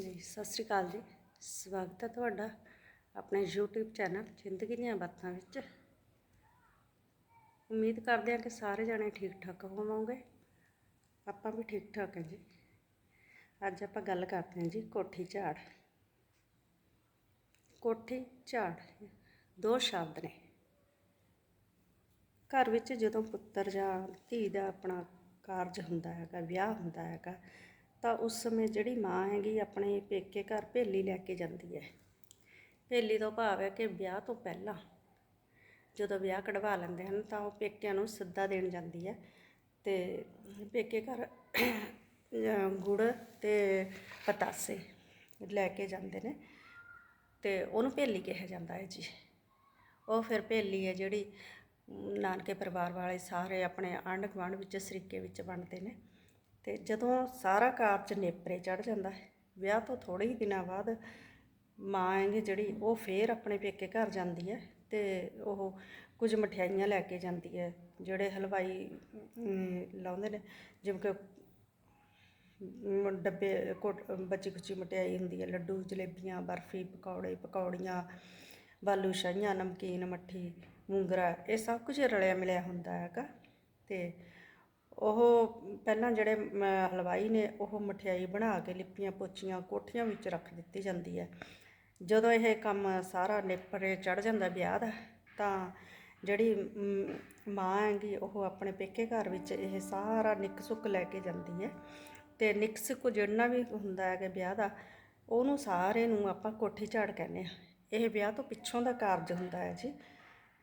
ਜੀ ਸਤਿ ਸ਼੍ਰੀ ਅਕਾਲ ਜੀ। ਸਵਾਗਤ ਹੈ ਤੁਹਾਡਾ ਆਪਣੇ YouTube ਚੈਨਲ ਜ਼ਿੰਦਗੀ ਦੀਆਂ ਬਾਤਾਂ ਵਿੱਚ। ਉਮੀਦ ਕਰਦੇ ਹਾਂ ਕਿ ਸਾਰੇ ਜਾਣੇ ਠੀਕ ਠਾਕ ਹੋਵੋਗੇ। ਆਪਾਂ ਵੀ ਠੀਕ ਠਾਕ ਹਾਂ ਜੀ। ਅੱਜ ਆਪਾਂ ਗੱਲ ਕਰਦੇ ਹਾਂ ਜੀ ਕੋਠੀ ਝਾੜ। ਕੋਠੀ ਝਾੜ, ਦੋ ਸ਼ਬਦ ਨੇ। ਘਰ ਵਿੱਚ ਜਦੋਂ ਪੁੱਤਰ ਜਾਂ ਧੀ ਦਾ ਆਪਣਾ ਕਾਰਜ ਹੁੰਦਾ ਹੈਗਾ, ਵਿਆਹ ਹੁੰਦਾ ਹੈਗਾ ਤਾਂ ਉਸ ਸਮੇਂ ਜਿਹੜੀ ਮਾਂ ਹੈਗੀ, ਆਪਣੇ ਪੇਕੇ ਘਰ ਭੇਲੀ ਲੈ ਕੇ ਜਾਂਦੀ ਹੈ। ਭੇਲੀ ਤੋਂ ਭਾਵ ਹੈ ਕਿ ਵਿਆਹ ਤੋਂ ਪਹਿਲਾਂ ਜਦੋਂ ਵਿਆਹ ਕਢਵਾ ਲੈਂਦੇ ਹਨ, ਤਾਂ ਉਹ ਪੇਕਿਆਂ ਨੂੰ ਸਿੱਧਾ ਦੇਣ ਜਾਂਦੀ ਹੈ ਤੇ ਪੇਕੇ ਘਰ ਗੁੜ ਤੇ ਪਤਾਸੇ ਲੈ ਕੇ ਜਾਂਦੇ ਨੇ ਤੇ ਉਹਨੂੰ ਭੇਲੀ ਕਿਹਾ ਜਾਂਦਾ ਹੈ ਜੀ। ਉਹ ਫਿਰ ਭੇਲੀ ਹੈ ਜਿਹੜੀ ਨਾਨਕੇ ਪਰਿਵਾਰ ਵਾਲੇ ਸਾਰੇ ਆਪਣੇ ਆਂਢ ਗੁਆਂਢ ਵਿੱਚ, ਸਰੀਕੇ ਵਿੱਚ ਵੰਡਦੇ ਨੇ। ਤੇ ਜਦੋਂ ਸਾਰਾ ਕਾਰਜ ਨੇਪਰੇ ਚੜ ਜਾਂਦਾ ਹੈ, ਵਿਆਹ ਤੋਂ ਥੋੜੇ ਹੀ ਦਿਨਾਂ ਬਾਅਦ ਮਾਂ ਹੈਗੀ ਜਿਹੜੀ, ਉਹ ਫੇਰ ਆਪਣੇ ਪੇਕੇ ਘਰ ਜਾਂਦੀ ਹੈ ਤੇ ਉਹ ਕੁਝ ਮਠਿਆਈਆਂ ਲੈ ਕੇ ਜਾਂਦੀ ਹੈ, ਜਿਹੜੇ ਹਲਵਾਈ ਲਾਉਂਦੇ ਨੇ, ਜਿਵੇਂ ਕਿ ਡੱਬੇ ਕੋਟ ਬੱਚੀ ਕੁਚੀ ਮਠਿਆਈ ਹੁੰਦੀ ਹੈ, ਲੱਡੂ, ਜਲੇਬੀਆਂ, ਬਰਫੀ, ਪਕੌੜੇ, ਪਕੌੜੀਆਂ, ਬਾਲੂ ਸ਼ਾਹੀਆਂ, ਨਮਕੀਨ, ਮੱਠੀ, ਮੂੰਗਰਾ, ਇਹ ਸਭ ਕੁਝ ਰਲਿਆ ਮਿਲਿਆ ਹੁੰਦਾ ਹੈਗਾ ਤੇ ਉਹ ਪਹਿਲਾਂ ਜਿਹੜੇ ਹਲਵਾਈ ਨੇ ਉਹ ਮਠਿਆਈ ਬਣਾ ਕੇ ਲਿੱਪੀਆਂ ਪੋਚੀਆਂ, ਕੋਠੀਆਂ ਵਿੱਚ ਰੱਖ ਦਿੱਤੀ ਜਾਂਦੀ ਹੈ। ਜਦੋਂ ਇਹ ਕੰਮ ਸਾਰਾ ਨੇਪਰੇ ਚੜ ਜਾਂਦਾ ਵਿਆਹ ਦਾ, ਤਾਂ ਜਿਹੜੀ ਮਾਂ ਹੈਗੀ, ਉਹ ਆਪਣੇ ਪੇਕੇ ਘਰ ਵਿੱਚ ਇਹ ਸਾਰਾ ਨਿੱਕ ਸੁੱਕ ਲੈ ਕੇ ਜਾਂਦੀ ਹੈ। ਤੇ ਨਿੱਕ ਸੁੱਕ ਜਿੰਨਾ ਵੀ ਹੁੰਦਾ ਹੈਗਾ ਵਿਆਹ ਦਾ, ਉਹਨੂੰ ਸਾਰੇ ਨੂੰ ਆਪਾਂ ਕੋਠੀ ਝਾੜ ਕਹਿੰਦੇ ਆ ਇਹ ਵਿਆਹ ਤੋਂ ਪਿੱਛੋਂ ਦਾ ਕਾਰਜ ਹੁੰਦਾ ਹੈ ਜੀ।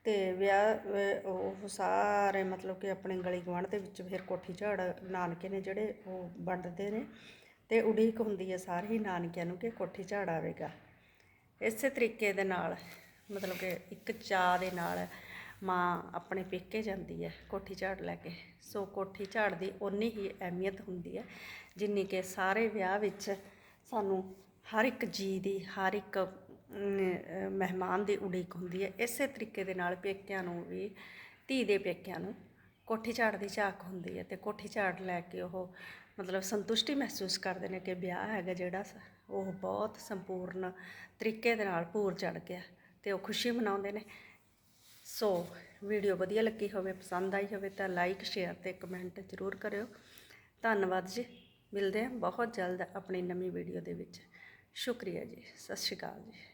ਅਤੇ ਵਿਆਹ ਉਹ ਸਾਰੇ ਮਤਲਬ ਕਿ ਆਪਣੇ ਗਲੀ ਗੁਆਂਢ ਦੇ ਵਿੱਚ ਫਿਰ ਕੋਠੀ ਝਾੜ ਨਾਨਕੇ ਨੇ ਜਿਹੜੇ ਉਹ ਵੰਡਦੇ ਨੇ ਅਤੇ ਉਡੀਕ ਹੁੰਦੀ ਹੈ ਸਾਰੇ ਹੀ ਨਾਨਕਿਆਂ ਨੂੰ ਕਿ ਕੋਠੀ ਝਾੜ ਆਵੇਗਾ। ਇਸੇ ਤਰੀਕੇ ਦੇ ਨਾਲ, ਮਤਲਬ ਕਿ ਇੱਕ ਚਾਅ ਦੇ ਨਾਲ ਮਾਂ ਆਪਣੇ ਪੇਕੇ ਜਾਂਦੀ ਹੈ ਕੋਠੀ ਝਾੜ ਲੈ ਕੇ। ਸੋ ਕੋਠੀ ਝਾੜ ਦੀ ਓਨੀ ਹੀ ਅਹਿਮੀਅਤ ਹੁੰਦੀ ਹੈ ਜਿੰਨੀ ਕਿ ਸਾਰੇ ਵਿਆਹ ਵਿੱਚ ਸਾਨੂੰ ਹਰ ਇੱਕ ਜੀ ਦੀ, ਹਰ ਇੱਕ ਮਹਿਮਾਨ ਦੀ ਉਡੀਕ ਹੁੰਦੀ ਹੈ। ਇਸੇ ਤਰੀਕੇ ਦੇ ਨਾਲ ਪੇਕਿਆਂ ਨੂੰ ਵੀ, ਧੀ ਦੇ ਪੇਕਿਆਂ ਨੂੰ ਕੋਠੀ ਝਾੜ ਦੀ ਝਾਕ ਹੁੰਦੀ ਹੈ ਤੇ ਕੋਠੀ ਝਾੜ ਲੈ ਕੇ ਉਹ ਮਤਲਬ ਸੰਤੁਸ਼ਟੀ ਮਹਿਸੂਸ ਕਰਦੇ ਨੇ ਕਿ ਵਿਆਹ ਹੈਗਾ ਜਿਹੜਾ ਉਹ ਬਹੁਤ ਸੰਪੂਰਨ ਤਰੀਕੇ ਦੇ ਨਾਲ ਪੂਰ ਚੜ ਗਿਆ ਤੇ ਉਹ ਖੁਸ਼ੀ ਮਨਾਉਂਦੇ ਨੇ। ਸੋ ਵੀਡੀਓ ਵਧੀਆ ਲੱਗੀ ਹੋਵੇ, ਪਸੰਦ ਆਈ ਹੋਵੇ ਤਾਂ ਲਾਈਕ ਸ਼ੇਅਰ ਤੇ ਕਮੈਂਟ ਜ਼ਰੂਰ ਕਰਿਓ। ਧੰਨਵਾਦ ਜੀ। ਮਿਲਦੇ ਹਾਂ ਬਹੁਤ ਜਲਦ ਆਪਣੀ ਨਵੀਂ ਵੀਡੀਓ ਦੇ ਵਿੱਚ। ਸ਼ੁਕਰੀਆ ਜੀ। ਸਤਿ ਸ਼੍ਰੀ ਅਕਾਲ ਜੀ।